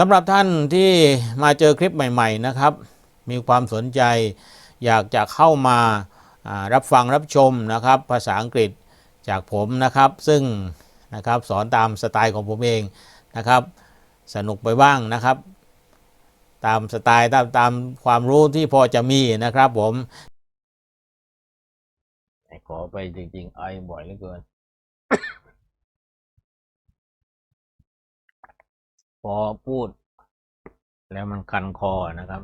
สำหรับท่านที่มาเจอคลิปใหม่ๆนะครับ มีความสนใจอยากจะเข้ามารับฟังรับชมนะครับ ภาษาอังกฤษจากผมนะครับ ซึ่งนะครับสอนตามสไตล์ของผมเองนะครับ สนุกไปบ้างนะครับ ตามสไตล์ตามตามความรู้ที่พอจะมีนะครับผมขอไปจริงๆไอบ่อยเหลือเกิน อพูด แล้วมันคันคอนะครับ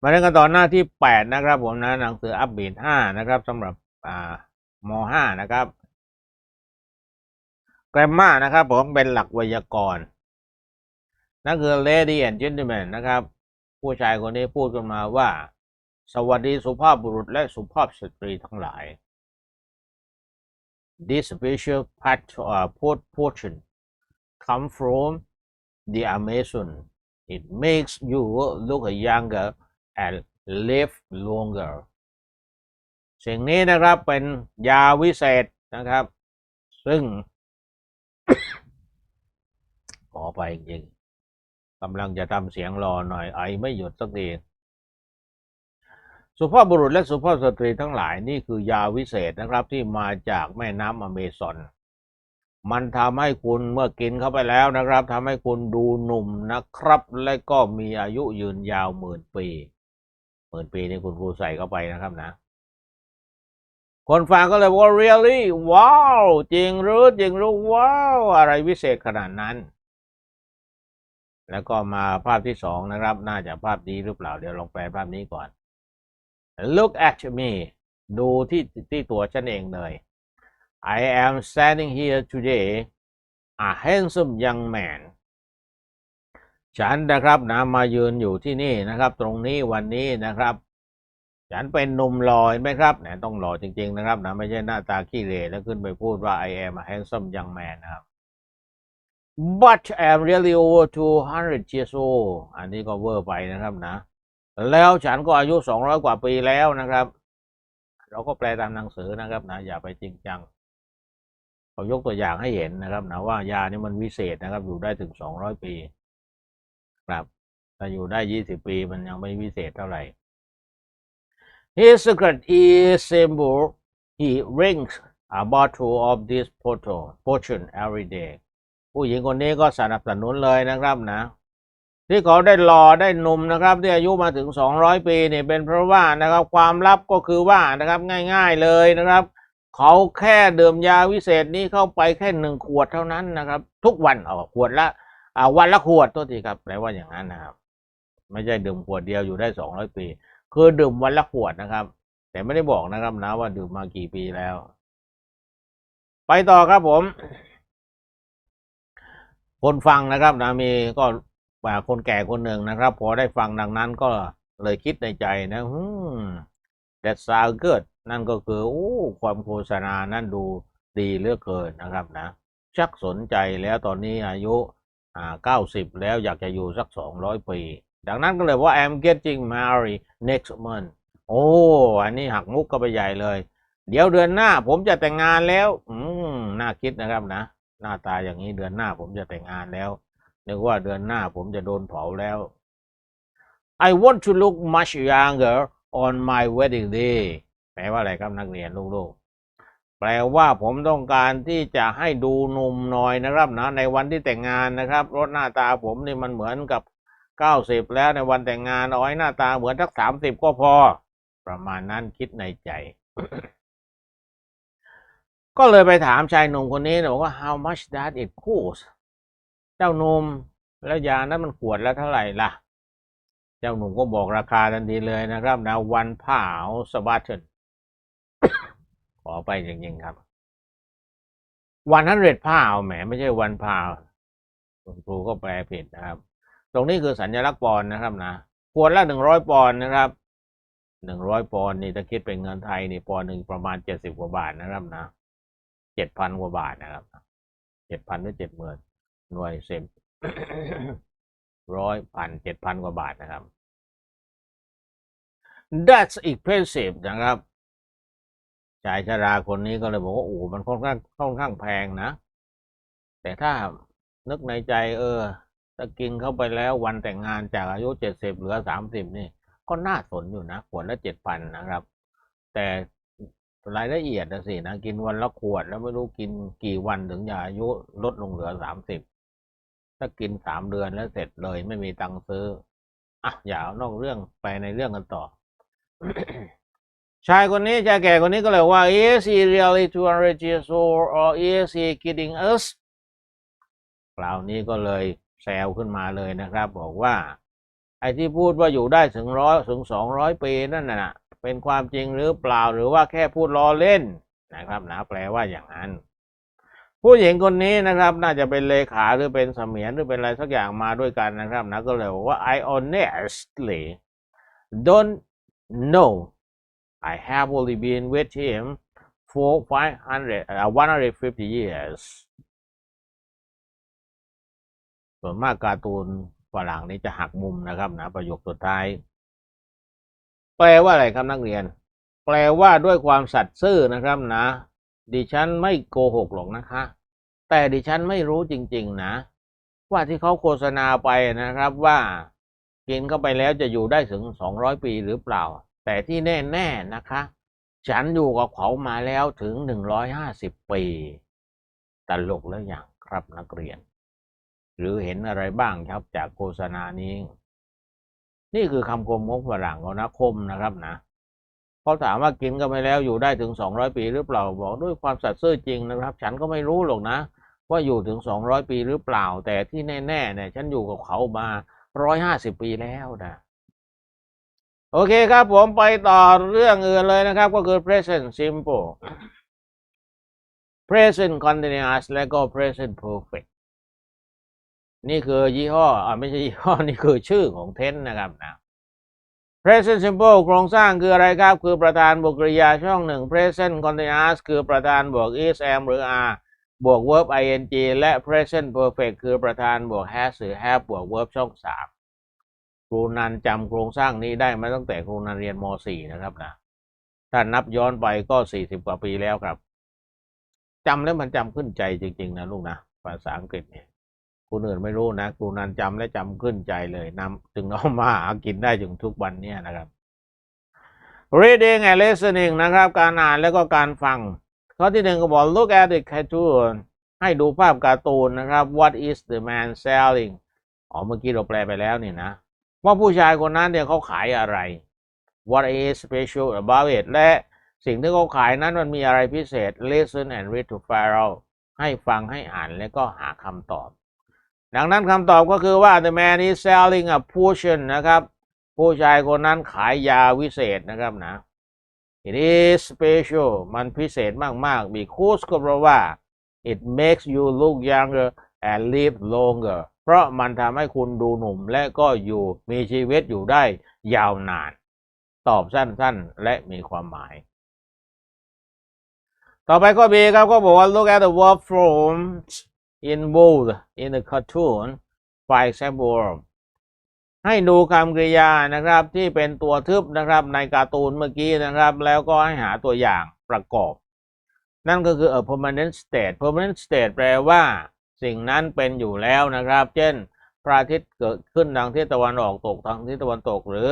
มาเริ่มกันตอนหน้าที่แปดนะครับ ผมนะหนังสืออัปเบีดห้านะครับสำหรับอ่ามห้านะครับแกรมมานะครับ ผมเป็นหลักไวยากรณ์นั่นคือ lady and gentlemen นะครับ ผู้ชายคนนี้พูดกันมาว่า สวัสดีสุภาพบุรุษและสุภาพสตรีทั้งหลาย This special part, uh, port- portion come from the Amazon. It makes you look younger and live longer. สิ่งนี้นะครับเป็นยาวิเศษนะครับ ซึ่ง ขอไปจริงกำลังจะทำเสียงรอหน่อยไอไม่หยุดสักที สุภาพบุรุษและสุภาพสตรีทั้งหลายนี่คือยาวิเศษนะครับที่มาจากแม่น้ำอเมซอน มันทำให้คุณเมื่อกินเข้าไปแล้วนะครับทำให้คุณดูหนุ่มนะครับ และก็มีอายุยืนยาวหมื่นปีหมื่นปีนี่คุณครูใส่เข้าไปนะครับนะ คนฟังก็เลยบอกว่า really ว้าวจริงหรือจริงหรือว้าวอะไรวิเศษขนาดนั้น แล้วก็มาภาพที่สองนะครับ น่าจะภาพนี้หรือเปล่าเดี๋ยวลองแปลภาพนี้ก่อน Look at me ดูที่ที่ตัวฉันเองเลย I am standing here today a handsome young man ฉันนะครับนะมายืนอยู่ที่นี่นะครับ ตรงนี้วันนี้นะครับ ฉันเป็นหนุ่มหล่อเห็นไหมครับเนี่ยต้องหล่อจริง ๆ นะครับนะไม่ใช่หน้าตาขี้เหร่แล้วขึ้นไปพูดว่า I am a handsome young man นะครับ but I am really over 200 years old อันนี้ก็เวอร์ไปนะครับนะ แล้วฉันก็อายุ200กว่าปีแล้วนะครับ เราก็แปลตามหนังสือนะครับนะอย่าไปจริงจังเขายกตัวอย่างให้เห็นนะครับนะว่ายานี่มันวิเศษนะครับ อยู่ได้ถึง200ปีครับถ้าอยู่ได้20ปีมันยังไม่วิเศษเท่าไหร่ His secret is simple he drinks a bottle of this potion potion every day ผู้หญิงคนนี้ก็สนับสนุนเลยนะครับนะ ที่เขาได้หล่อได้หนุ่มนะครับ ที่อายุมาถึง 200 ปีเนี่ยเป็นเพราะว่านะครับความลับก็คือว่านะครับง่าย ๆเลยนะครับ เขาแค่ดื่มยาวิเศษนี้เข้าไปแค่หนึ่งขวดเท่านั้นนะครับ ทุกวันอ๋อขวดละอ่าวันละขวดตัวทีครับแปลว่าอย่างนั้นนะครับ ไม่ใช่ดื่มขวดเดียวอยู่ได้ 200 ปี คือดื่มวันละขวดนะครับ แต่ไม่ได้บอกนะครับนะว่าดื่มมากี่ปีแล้ว ไปต่อครับผม คนฟังนะครับนะมีก็ คนแก่คนหนึ่งนะครับ พอได้ฟังดังนั้นก็เลยคิดในใจนะอืม that sound good นั่นก็คือโอ้ความโฆษณานั่นดูดีเหลือเกินนะครับนะ ชักสนใจแล้วตอนนี้อายุอ่าเก้าสิบแล้วอยากจะอยู่สักสองร้อยปี ดังนั้นก็เลยว่า I'm getting married next month โอ้ อันนี้หักมุกก็ไปใหญ่เลย เดี๋ยวเดือนหน้าผมจะแต่งงานแล้ว อืม น่าคิดนะครับนะ หน้าตาอย่างนี้เดือนหน้าผมจะแต่งงานแล้ว นึกว่าเดือนหน้าผมจะโดนเผาแล้ว I want to look much younger on my wedding day แปลว่าอะไรครับนักเรียนลูกๆ แปลว่าผมต้องการที่จะให้ดูหนุ่มหน่อยนะครับนะในวันที่แต่งงานนะครับรถหน้าตาผมนี่มันเหมือนกับเก้าสิบแล้วในวันแต่งงานเอาไว้หน้าตาเหมือนสักสามสิบก็พอ ประมาณนั้นคิดในใจ ก็เลยไปถามชายหนุ่มคนนี้บอกว่า how much that it cost จ้านมแล้วยานั้นมันขวดล้วเท่าไหร่ล่ะ เจ้าหนุ่มก็บอกราคาทันทีเลยนะครับนะวันเผาสบัตเทนขอไปจริงๆครับ วันฮันเรดพาวแหมไม่ใช่วันพาวคุณครูก็แปลผิดนะครับ ตรงนี้คือสัญลักษณ์ปอนนะครับนะขวดละหนึ่งร้อยปอนนะครับหนึ่งร้อยปอนนี่ถ้าคิดเป็นเงินไทยนี่ปอนหนึ่งประมาณเจ็ดสิบกว่าบาทนะครับนะเจ็ดพันกว่าบาทนะครับเจ็ดพันหรือเจ็ดหมื่น หน่วยเซมร้อยพันเจ็ดพันกว่าบาทนะครับ That's expensive นะครับชายชราคนนี้ก็เลยบอกว่าโอ้มันค่อนข้างค่อนข้างแพงนะ แต่ถ้านึกในใจ เออถ้ากินเข้าไปแล้ววันแต่งงานจากอายุเจ็ดสิบเหลือสามสิบนี่ ก็น่าสนอยู่นะขวดละเจ็ดพันนะครับ แต่รายละเอียดนะสินะ กินวันละขวดแล้วไม่รู้กินกี่วันถึงจะอายุลดลงเหลือสามสิบ ถ้ากินสามเดือนแล้วเสร็จเลยไม่มีตังค์ซื้ออะอย่าเอานอกเรื่องไปในเรื่องกันต่อ ชายคนนี้ชายแก่คนนี้ก็เลยว่า is he really 200 years old or is he kidding us คราวนี้ก็เลยแซวขึ้นมาเลยนะครับ บอกว่า ไอ้ที่พูดว่าอยู่ได้ถึงร้อยถึงสองร้อยปีนั่นน่ะ เป็นความจริงหรือเปล่าหรือว่าแค่พูดล้อเล่นนะครับนะแปลว่าอย่างนั้น ผู้หญิงคนนี้นะครับน่าจะเป็นเลขาหรือเป็นเสมียนหรือเป็นอะไรสักอย่างมาด้วยกันนะครับนะก็เลยบอกว่า I honestly don't know I have only been with him for 500 uh, 150 years ส่วนมากการ์ตูนฝรั่งนี้จะหักมุมนะครับนะประโยคสุดท้าย แปลว่าอะไรครับนักเรียน แปลว่าด้วยความสัตย์ซื่อนะครับนะ ดิฉันไม่โกหกหรอกนะคะ แต่ดิฉันไม่รู้จริง ๆ นะ ว่าที่เขาโฆษณาไปนะครับว่ากินเข้าไปแล้วจะอยู่ได้ถึง200ปีหรือเปล่า แต่ที่แน่ๆนะคะ ฉันอยู่กับเขามาแล้วถึง150ปีตลกแล้วอย่างครับนักเรียน หรือเห็นอะไรบ้างครับจากโฆษณานี้ นี่คือคำคมของฝรั่งเขานะคมนะครับนะ เขาถามว่ากินกันไปแล้วอยู่ได้ถึง 200 ปีหรือเปล่าบอกด้วยความสัตย์ซื่อจริงนะครับ ฉันก็ไม่รู้หรอกนะ ว่าอยู่ถึง 200 ปีหรือเปล่า แต่ที่แน่ๆเนี่ยฉันอยู่กับเขามา 150 ปีแล้วนะโอเคครับผมไปต่อเรื่องอื่นเลยนะครับ ก็คือ present simple present continuous และก็ present perfect นี่คือยี่ห้ออ่าไม่ใช่ยี่ห้อ นี่คือชื่อของเทนนะครับนะ present simple โครงสร้างคืออะไรครับ คือประธานบวกกริยาช่องหนึ่ง present continuous คือประธานบวก is am หรือ are บวก verb ing และ present perfect คือประธานบวก has หรือ have บวก verb ช่องสามครูนันจำโครงสร้างนี้ได้มาตั้งแต่ครูนันเรียนม .4 นะครับนะถ้านับย้อนไปก็40กว่าปีแล้วครับจำแล้วมันจำขึ้นใจจริง ๆ นะลูกนะภาษาอังกฤษเนี่ย คนอื่นไม่รู้นะครูนันจำและจำขึ้นใจเลยนำจึงเอามาหากินได้ถึงทุกวันเนี้นะครับ reading and listening นะครับ การอ่านแล้วก็การฟัง ข้อที่หนึ่งก็บอก look at the cartoon ให้ดูภาพการ์ตูนนะครับ what is the man selling อ๋อเมื่อกี้เราแปลไปแล้วนี่นะ ว่าผู้ชายคนนั้นเนี่ยเขาขายอะไร what is special about it และสิ่งที่เขาขายนั้นมันมีอะไรพิเศษ listen and read to follow ให้ฟังให้อ่านแล้วก็หาคำตอบ ดังนั้นคำตอบก็คือว่า the man is selling a potion นะครับ ผู้ชายคนนั้นขายยาวิเศษนะครับนะ it is special มันพิเศษมากๆ because ก็เพราะว่า it makes you look younger and live longer เพราะมันทำให้คุณดูหนุ่มและก็อยู่มีชีวิตอยู่ได้ยาวนาน ตอบสั้นๆ และมีความหมาย ต่อไปข้อ B ครับก็บอกว่า look at the verb forms in bold in the cartoon for example ให้ดูคำกริยานะครับที่เป็นตัวทึบนะครับในการ์ตูนเมื่อกี้นะครับ แล้วก็ให้หาตัวอย่างประกอบ นั่นก็คือ a permanent state permanent state แปลว่า สิ่งนั้นเป็นอยู่แล้วนะครับ เช่น พระอาทิตย์เกิดขึ้นทางทิศตะวันออกตกทางทิศตะวันตก หรือ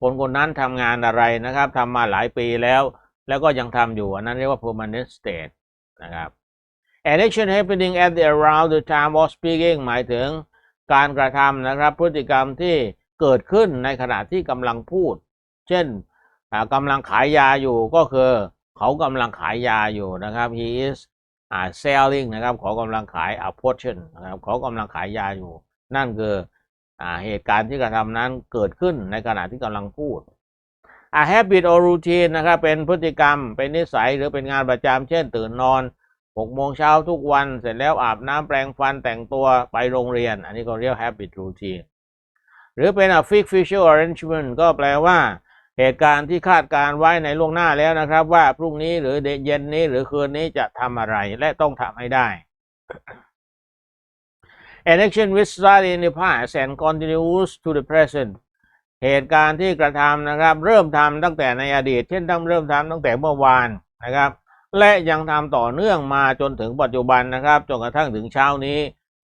คนคนนั้นทำงานอะไรนะครับทำมาหลายปีแล้ว แล้วก็ยังทำอยู่อันนั้นเรียกว่า permanent state นะครับ action happening at the around the time of speaking หมายถึงการกระทำนะครับพฤติกรรมที่เกิดขึ้นในขณะที่กำลังพูด เช่นกำลังขายยาอยู่ก็คือ เขากำลังขายยาอยู่นะครับ he is selling นะครับเขากำลังขาย a potion นะครับเขากำลังขายยาอยู่ นั่นคือเหตุการณ์ที่กระทำนั้นเกิดขึ้นในขณะที่กำลังพูด a habit or routine นะครับเป็นพฤติกรรมเป็นนิสัยหรือเป็นงานประจำเช่นตื่นนอน 6โมงเช้าทุกวันเสร็จแล้วอาบน้ำแปรงฟันแต่งตัวไปโรงเรียน อันนี้ก็เรียก habit routine หรือเป็น a fixed future arrangement ก็แปลว่า เหตุการณ์ที่คาดการไว้ในล่วงหน้าแล้วนะครับ ว่าพรุ่งนี้หรือเย็นนี้หรือคืนนี้จะทำอะไรและต้องทำให้ได้ An action which started in the past and continues to the present เหตุการณ์ที่กระทำนะครับ เริ่มทำตั้งแต่ในอดีต เช่นตั้งเริ่มทำตั้งแต่เมื่อวานนะครับ และยังทำต่อเนื่องมาจนถึงปัจจุบันนะครับจนกระทั่งถึงเช้านี้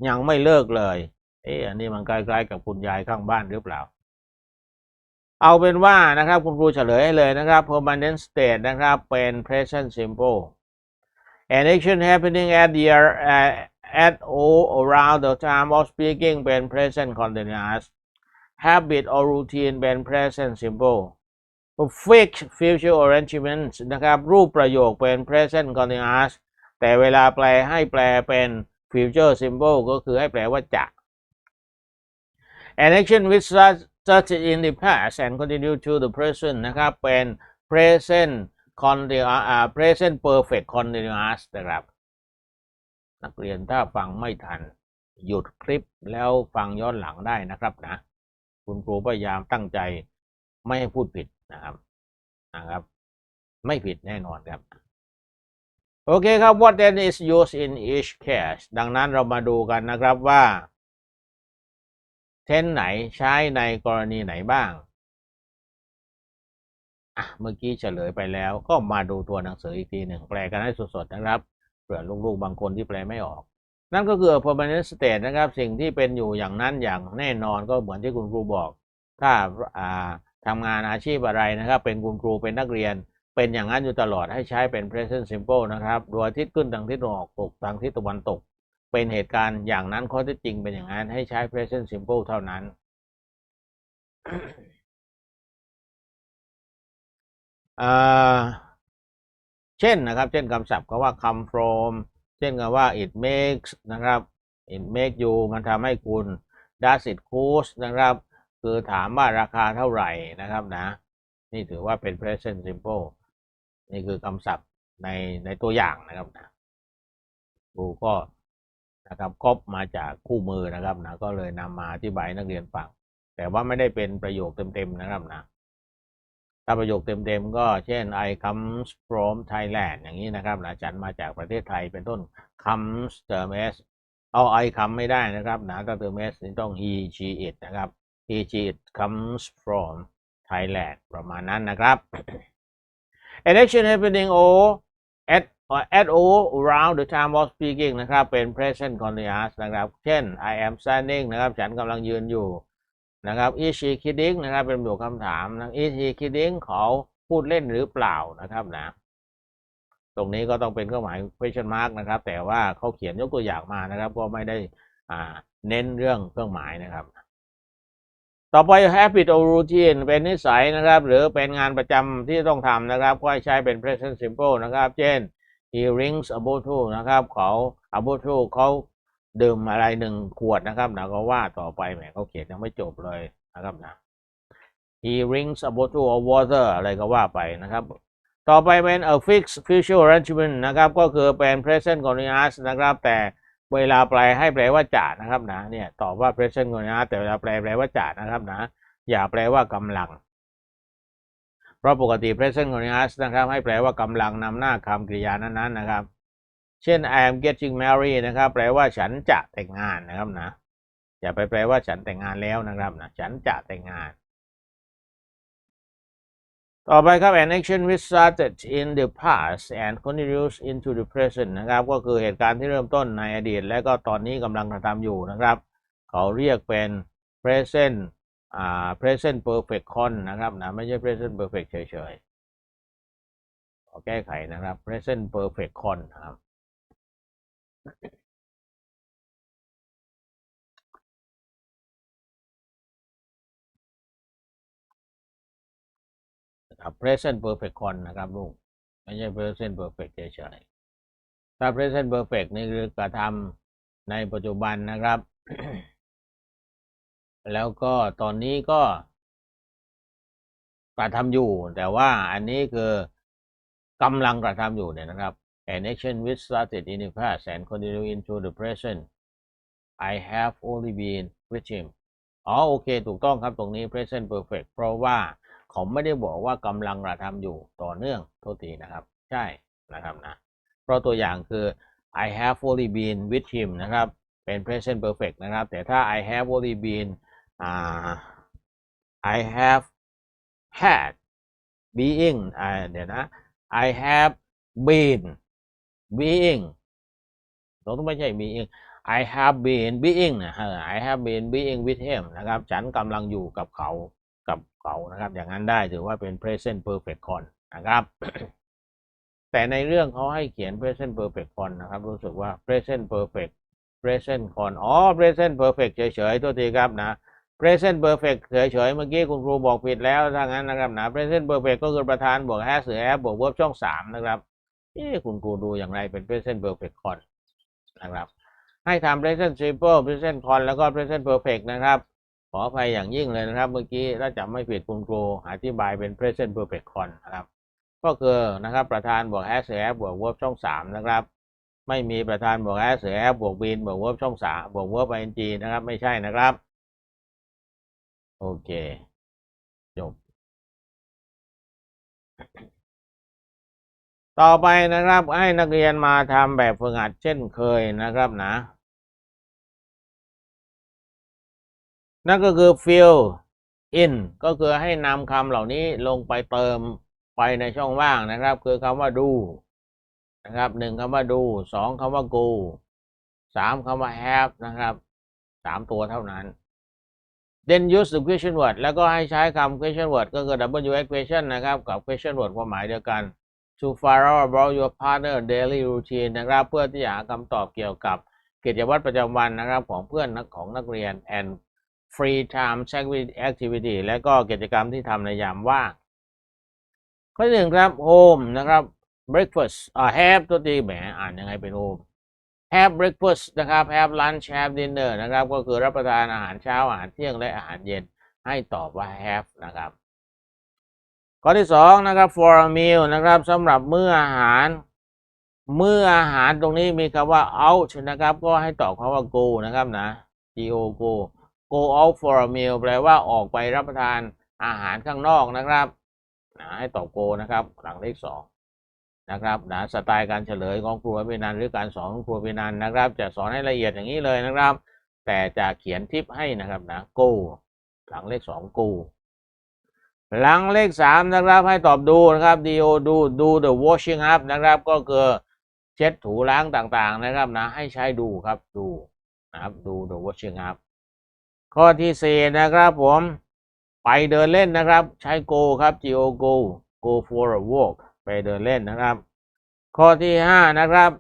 ยังไม่เลิกเลย เอ๊ะอันนี้มันใกล้ๆกับคุณยายข้างบ้านหรือเปล่า เอาเป็นว่านะครับคุณครูเฉลยให้เลยนะครับ permanent state นะครับเป็น present simple an action happening at the uh, at or around the time of speaking เป็น present continuous habit or routine เป็น present simple fixed future arrangements นะครับ รูปประโยคเป็น present continuous แต่เวลาแปลให้แปลเป็น future simple ก็คือให้แปลว่าจะ an action which started in the past and continue to the present นะครับ เป็น present continuous อ่า present perfect continuous นะครับ นักเรียนถ้าฟังไม่ทัน หยุดคลิปแล้วฟังย้อนหลังได้นะครับนะ คุณครูพยายามตั้งใจ ไม่ให้พูดผิดนะครับนะครับ ไม่ผิดแน่นอนครับ โอเคครับ what then is used in each case ดังนั้นเรามาดูกันนะครับว่า เทนไหนใช้ในกรณีไหนบ้างอะเมื่อกี้เฉลยไปแล้วก็มาดูตัวหนังสืออีกทีหนึ่งแปลกันให้สดๆนะครับเผื่อลูกๆบางคนที่แปลไม่ออก นั่นก็คือ permanent state นะครับ สิ่งที่เป็นอยู่อย่างนั้นอย่างแน่นอนก็เหมือนที่คุณครูบอก ถ้าอ่า ทำงานอาชีพอะไรนะครับ เป็นคุณครูเป็นนักเรียน เป็นอย่างนั้นอยู่ตลอดให้ใช้เป็น present simple นะครับดวงอาทิตย์ขึ้นทางทิศตะวันออกตกทางทิศตะวันตก เป็นเหตุการณ์อย่างนั้นข้อเท็จจริงเป็นอย่างนั้นให้ใช้ present simple เท่านั้นอ่าเช่นนะครับ เช่นคำศัพท์ก็ว่า come from เช่นคำว่า it makes นะครับ it make you มันทำให้คุณ does it cost นะครับ คือถามว่าราคาเท่าไหร่นะครับนะ นี่ถือว่าเป็น present simple นี่คือคำศัพท์ในในตัวอย่างนะครับนะครูก็นะครับก๊อปมาจากคู่มือนะครับนะก็เลยนำมาอธิบายให้นักเรียนฟัง แต่ว่าไม่ได้เป็นประโยคเต็มๆนะครับนะถ้าประโยคเต็มๆก็เช่น I comes from Thailand อย่างนี้นะครับนะฉันมาจากประเทศไทยเป็นต้น comes เติม s เอา I come ไม่ได้นะครับนะถ้าเติม s นี่ต้อง he she it นะครับ he she it comes from Thailand ประมาณนั้นนะครับ an action happening or at or at or around the time of speaking นะครับ เป็น present continuous นะครับ เช่น I am standing นะครับ ฉันกำลังยืนอยู่นะครับ is she kidding นะครับ เป็นประโยคคำถามนะ is she kidding เขาพูดเล่นหรือเปล่านะครับนะตรงนี้ก็ต้องเป็นเครื่องหมาย question mark นะครับ แต่ว่าเขาเขียนยกตัวอย่างมานะครับ ก็ไม่ได้อ่าเน้นเรื่องเครื่องหมายนะครับ ต่อไป habit or routine เป็นนิสัยนะครับ หรือเป็นงานประจำที่ต้องทำนะครับ ก็ให้ใช้เป็น present simple นะครับ เช่น he rings a bottle นะครับ เขา a bottle เขาดื่มอะไรหนึ่งขวดนะครับนะก็ว่าต่อไปแหมเขาเขียนยังไม่จบเลยนะครับนะ he rings a bottle of water อะไรก็ว่าไปนะครับ ต่อไปเป็น a fixed future arrangement นะครับ ก็คือเป็น present continuous นะครับ แต่ เวลาแปลให้แปลว่าจะนะครับนะเนี่ยตอบว่า present continuous แต่เวลาแปลแปลว่าจะนะครับนะ อย่าแปลว่ากำลัง เพราะปกติ present continuous นะครับ ให้แปลว่ากำลังนำหน้าคำกริยานั้นๆนะครับ เช่น I am getting married นะครับ แปลว่าฉันจะแต่งงานนะครับนะอย่าไปแปลว่าฉันแต่งงานแล้วนะครับนะฉันจะแต่งงาน ต่อไปครับ an action which started in the past and continues into the present นะครับ ก็คือเหตุการณ์ที่เริ่มต้นในอดีต และก็ตอนนี้กำลังกระทำอยู่นะครับ เขาเรียกเป็น present อ่า present perfect con นะครับนะไม่ใช่ present perfect เฉยๆขอแก้ไขนะครับ present perfect con นะครับ นะครับ present perfect con นะครับลูกไม่ใช่ present perfect เฉยๆถ้า present perfect นี่คือกระทำในปัจจุบันนะครับ แล้วก็ตอนนี้ก็กระทำอยู่ แต่ว่าอันนี้คือกำลังกระทำอยู่เนี่ยนะครับ an action which started in the past and continue into the present I have only been with him อ๋อโอเค ถูกต้องครับตรงนี้ present perfect เพราะว่า เขาไม่ได้บอกว่ากำลังกระทำอยู่ต่อเนื่องโทษทีนะครับ ใช่นะครับนะเพราะตัวอย่างคือ I have only been with him นะครับ เป็น present perfect นะครับ แต่ถ้า I have only been อ่า I have had being อ่าเดี๋ยวนะ I have been being เราต้องไม่ใช่ being I have been being นะ I have been being with him นะครับ ฉันกำลังอยู่กับเขาานะครับ อย่างนั้นได้ถือว่าเป็น present perfect con นะครับ แต่ในเรื่องเขาให้เขียน present perfect con นะครับ รู้สึกว่า present perfect present con อ๋อ present perfect เฉยๆตัวทีครับนะ present perfect เฉยๆเมื่อกี้คุณครูบอกผิดแล้วถ้างั้นนะครับนะ present perfect ก็คือประธานบวก has หรือ have บวก verb ช่องสามนะครับเอ๊ะคุณครูดูอย่างไรเป็น present perfect con นะครับ ให้ทำ present simple present con แล้วก็ present perfect นะครับ ขออภัยอย่างยิ่งเลยนะครับ เมื่อกี้ถ้าจำไม่ผิดคุณครูอธิบายเป็น present perfect con นะครับ ก็คือนะครับประธานบวก has หรือ have บวก verb ช่องสามนะครับ ไม่มีประธานบวก has หรือ have บวก been บวก verb ช่องสามบวก verb ing นะครับ ไม่ใช่นะครับ โอเคจบต่อไปนะครับให้นักเรียนมาทำแบบฝึกหัดเช่นเคยนะครับนะ นั่นก็คือ fill in ก็คือให้นำคำเหล่านี้ลงไปเติมไปในช่องว่างนะครับ คือคำว่าดูนะครับหนึ่งคำว่าดูสองคำว่า go สามคำว่า have นะครับสามตัวเท่านั้น then use the question word แล้วก็ให้ใช้คำ question word ก็คือ WH question นะครับ กับ question word ความหมายเดียวกัน to find out about your partner daily routine นะครับ เพื่อที่จะหาคำตอบเกี่ยวกับกิจวัตรประจำวันนะครับของเพื่อนของนักเรียน and free time activity และก็กิจกรรมที่ทำในยามว่าง ข้อที่หนึ่งครับ home นะครับ breakfast อ่า have ตัวตีแหมอ่านยังไงเป็น home have breakfast นะครับ have lunch have dinner นะครับ ก็คือรับประทานอาหารเช้า อาหารเที่ยงและอาหารเย็นให้ตอบว่า have นะครับข้อที่สองนะครับ for a meal นะครับสำหรับมื้ออาหารมื้ออาหารตรงนี้มีคำว่า out นะครับ ก็ให้ตอบคำว่า go นะครับนะ go go go out for a meal แปลว่าออกไปรับประทานอาหารข้างนอกนะครับนะให้ตอบ go นะครับ หลังเลขสองนะครับนะสไตล์การเฉลยของครูพินันหรือการสอนของครูพินันนะครับ จะสอนให้ละเอียดอย่างนี้เลยนะครับ แต่จะเขียนทิปให้นะครับนะ go หลังเลขสอง go หลังเลขสามนะครับให้ตอบดูนะครับ do ดูดู the washing up นะครับ ก็คือเช็ดถูล้างต่างๆนะครับนะให้ใช้ดูครับดูนะครับดู the washing up ข้อที่สี่นะครับผม ไปเดินเล่นนะครับ ใช้ go ครับ go go go for a walk ไปเดินเล่นนะครับ ข้อที่ห้านะครับ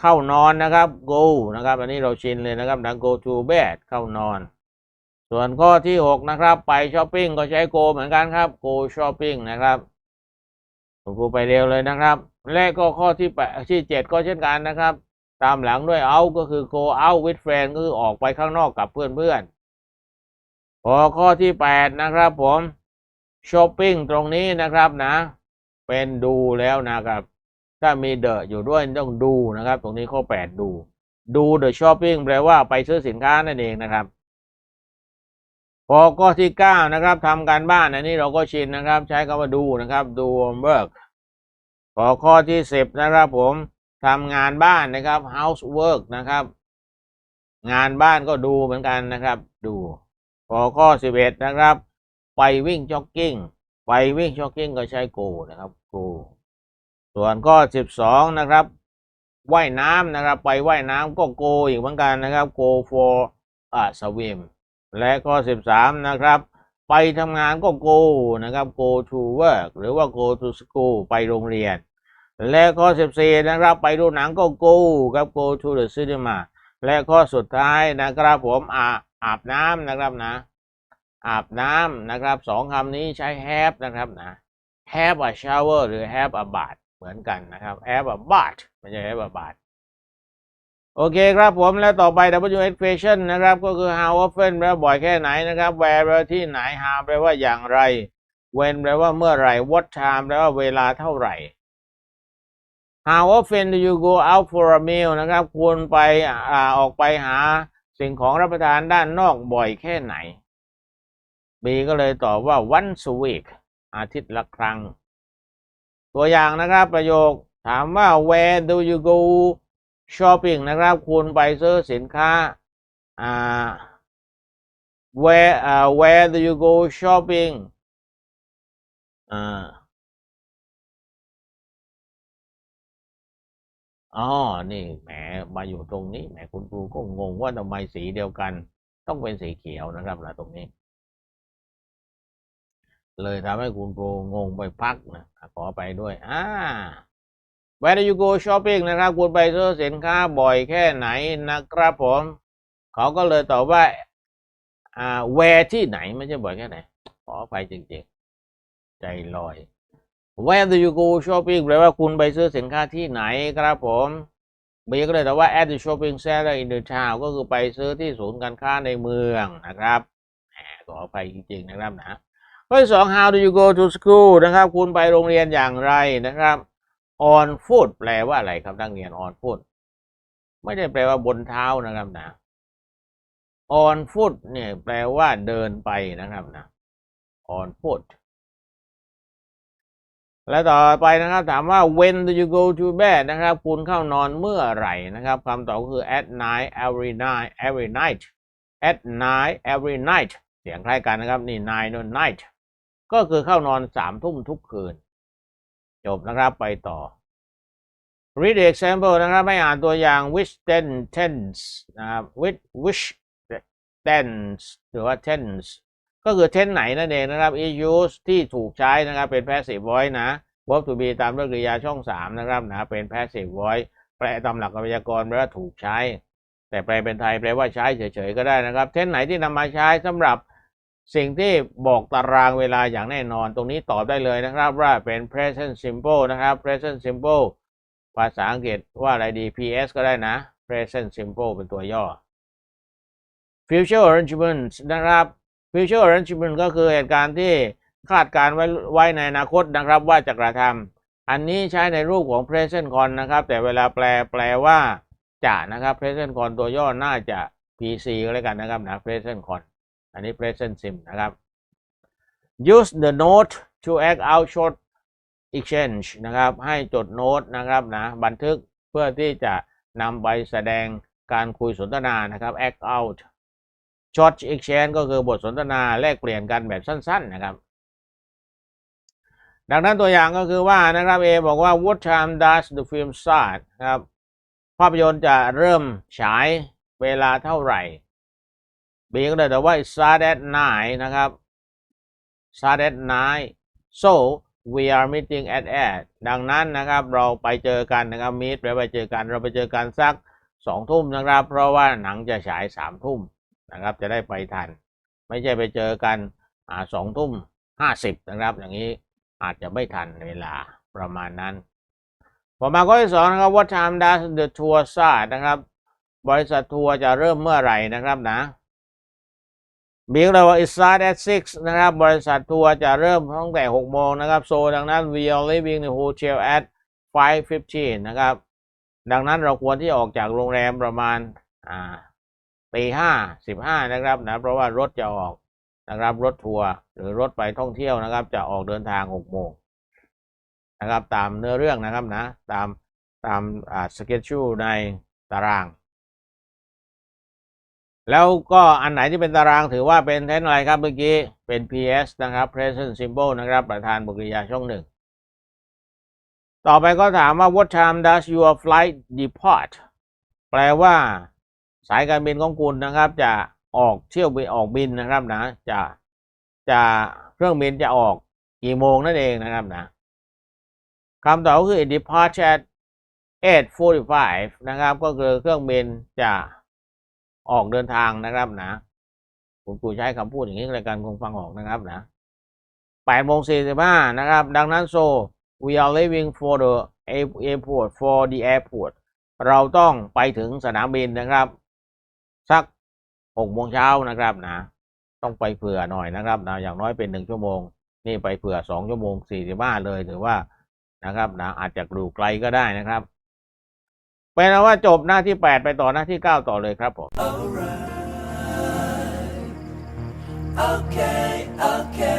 เข้านอนนะครับ go นะครับ อันนี้เราชินเลยนะครับนะ go to bed เข้านอน ส่วนข้อที่หกนะครับ ไปช้อปปิ้งก็ใช้ go เหมือนกันครับ go shopping นะครับคุณครูไปเร็วเลยนะครับ และก็ข้อที่แปดที่เจ็ดก็เช่นกันนะครับ ตามหลังด้วย out ก็คือ go out with friend ก็คือออกไปข้างนอกกับเพื่อนๆ พอข้อที่แปดนะครับผมช้อปปิ้งตรงนี้นะครับนะ เป็นดูแล้วนะครับ ถ้ามีเดอะอยู่ด้วยต้องดูนะครับ ตรงนี้ข้อแปดดู ดูเดอะช้อปปิ้งแปลว่าไปซื้อสินค้านั่นเองนะครับพอข้อที่เก้านะครับทำการบ้านอันนี้เราก็ชินนะครับ ใช้คำว่าดูนะครับดู work พอข้อที่สิบนะครับผมทำงานบ้านนะครับ housework นะครับ งานบ้านก็ดูเหมือนกันนะครับ ดู พอข้อสิบเอ็ดนะครับ ไปวิ่งจ็อกกิ้ง ไปวิ่งจ็อกกิ้งก็ใช้ go นะครับ go ส่วนข้อสิบสองนะครับว่ายน้ำนะครับ ไปว่ายน้ำก็ go อีกเหมือนกันนะครับ go for a swim และข้อสิบสามนะครับ ไปทำงานก็ go นะครับ go to work หรือว่า go to school ไปโรงเรียน และข้อสิบสี่นะครับ ไปดูหนังก็ go ครับ go to the cinema และข้อสุดท้ายนะครับผมอ่า อาบน้ำนะครับนะ อาบน้ำนะครับสองคำนี้ใช้ have นะครับนะ have a shower หรือ have a bath เหมือนกันนะครับ have a bath ไม่ใช่ have a bath โอเคครับผมแล้วต่อไป WH question นะครับ ก็คือ how often แปลว่าบ่อยแค่ไหนนะครับ where แปลว่าที่ไหน how แปลว่าอย่างไร when แปลว่าเมื่อไหร่ what time แปลว่าเวลาเท่าไหร่ how often do you go out for a meal นะครับคุณไปอ่าออกไปหา สิ่งของรับประทานด้านนอกบ่อยแค่ไหน B ก็เลยตอบว่า once a week อาทิตย์ละครั้ง ตัวอย่างนะครับประโยคถามว่า where do you go shopping นะครับ คุณไปซื้อสินค้าอ่า where อ่า where do you go shopping อ่า อ๋อนี่แหมมาอยู่ตรงนี้แหมคุณครูก็งงว่าทำไมสีเดียวกัน ต้องเป็นสีเขียวนะครับนะตรงนี้ เลยทำให้คุณครูงงไปพักนะขอไปด้วยอ่า Where do you go shopping นะครับ คุณไปซื้อสินค้าบ่อยแค่ไหนนะครับผม เขาก็เลยตอบว่าอ่า where ที่ไหนไม่ใช่บ่อยแค่ไหนขอไปจริงๆ ใจลอย Where do you go shopping แปลว่าคุณไปซื้อสินค้าที่ไหนครับผมบีก็เลยตอบว่า at the shopping center in the town ก็คือไปซื้อที่ศูนย์การค้าในเมืองนะครับขอไปจริงๆนะครับนะข้อที่สอง how do you go to school นะครับ คุณไปโรงเรียนอย่างไรนะครับ on foot แปลว่าอะไรครับนักเรียน on foot ไม่ได้แปลว่าบนเท้านะครับนะ on foot เนี่ยแปลว่าเดินไปนะครับนะ on foot และต่อไปนะครับถามว่า when do you go to bed นะครับ คุณเข้านอนเมื่อไหร่นะครับคำตอบคือ at night every night every night at night every night เสียงคล้ายกันนะครับ นี่ night น night ก็คือเข้านอนสามทุ่มทุกคืน จบนะครับไปต่อ read example นะครับให้อ่านตัวอย่าง which ten tense นะครับ which which tense หรือว่า tense ก็คือ tense ไหนนั่นเองนะครับ is used ที่ถูกใช้นะครับเป็น passive voice นะ verb to be ตามเรื่องกริยาช่อง 3 นะครับนะเป็น passive voice แปลตามหลักไวยากรณ์แปลว่าถูกใช้ แต่แปลเป็นไทยแปลว่าใช้เฉยๆก็ได้นะครับเทนไหนที่นำมาใช้สำหรับสิ่งที่บอกตารางเวลาอย่างแน่นอน ตรงนี้ตอบได้เลยนะครับว่าเป็น present simple นะครับ present simple ภาษาอังกฤษว่าอะไรดี PS ก็ได้นะ present simple เป็นตัวย่อ future arrangements นะครับ future arrangement ก็คือเหตุการณ์ที่คาดการไว้ไว้ในอนาคตนะครับว่าจะกระทำอันนี้ใช้ในรูปของ present con นะครับ แต่เวลาแปลแปลว่าจะนะครับ present con ตัวย่อน่าจะ PC ก็แล้วกันนะครับนะ present con อันนี้ present sim นะครับ use the note to act out short exchange นะครับ ให้จดโน้ตนะครับนะบันทึกเพื่อที่จะนำไปแสดงการคุยสนทนานะครับ act out short exchange ก็คือบทสนทนาแลกเปลี่ยนกันแบบสั้น ๆนะครับ ดังนั้นตัวอย่างก็คือว่านะครับ A บอกว่า what time does the film start ครับภาพยนตร์จะเริ่มฉายเวลาเท่าไหร่ B ก็เลยตอบว่า it start at nine นะครับ start at nine so we are meeting at eight ดังนั้นนะครับเราไปเจอกันนะครับ meet แปลว่าไปเจอกันเราไปเจอกันสักสองทุ่มนะครับ เพราะว่าหนังจะฉายสามทุ่ม นะครับ จะได้ไปทัน ไม่ใช่ไปเจอกันสองทุ่มห้าสิบนะครับ อย่างนี้อาจจะไม่ทันเวลาประมาณนั้นพอมาข้อที่สองนะครับ what time does the tour start นะครับ บริษัททัวร์จะเริ่มเมื่อไหร่นะครับนะบีกเลยว่า it start at six นะครับ บริษัททัวร์จะเริ่มตั้งแต่หกโมงนะครับ so ดังนั้น we are leaving the hotel at five fifteen นะครับ ดังนั้นเราควรที่ออกจากโรงแรมประมาณอ่า ตีห้าสิบห้านะครับนะเพราะว่ารถจะออกนะครับรถทัวร์หรือรถไปท่องเที่ยวนะครับ จะออกเดินทางหกโมงนะครับ ตามเนื้อเรื่องนะครับนะ ตามตามอ่าสเกจชูในตาราง แล้วก็อันไหนที่เป็นตารางถือว่าเป็นเทนอะไรครับเมื่อกี้เป็น PS นะครับ present simple นะครับ ประธานบุริยาช่องหนึ่งต่อไปก็ถามว่า what time does your flight depart แปลว่า สายการบินของคุณนะครับ จะออกเที่ยวบินออกบินนะครับนะจะจะเครื่องบินจะออกกี่โมงนั่นเองนะครับนะคำตอบก็คือ departs at 8:45 นะครับ ก็คือเครื่องบินจะออกเดินทางนะครับนะผมครูใช้คำพูดอย่างนี้รายการคงฟังออกนะครับนะ8โมง45นะครับ ดังนั้น so we are leaving for the airport for the airport เราต้องไปถึงสนามบินนะครับ สักหกโมงเช้านะครับนะ ต้องไปเผื่อหน่อยนะครับนะอย่างน้อยเป็นหนึ่งชั่วโมง นี่ไปเผื่อสองชั่วโมงสี่สิบ้าเลยถือว่านะครับนะอาจจะดูไกลก็ได้นะครับเป็นว่าจบหน้าที่แปดไปต่อหน้าที่เก้าต่อเลยครับผม Okay, okay.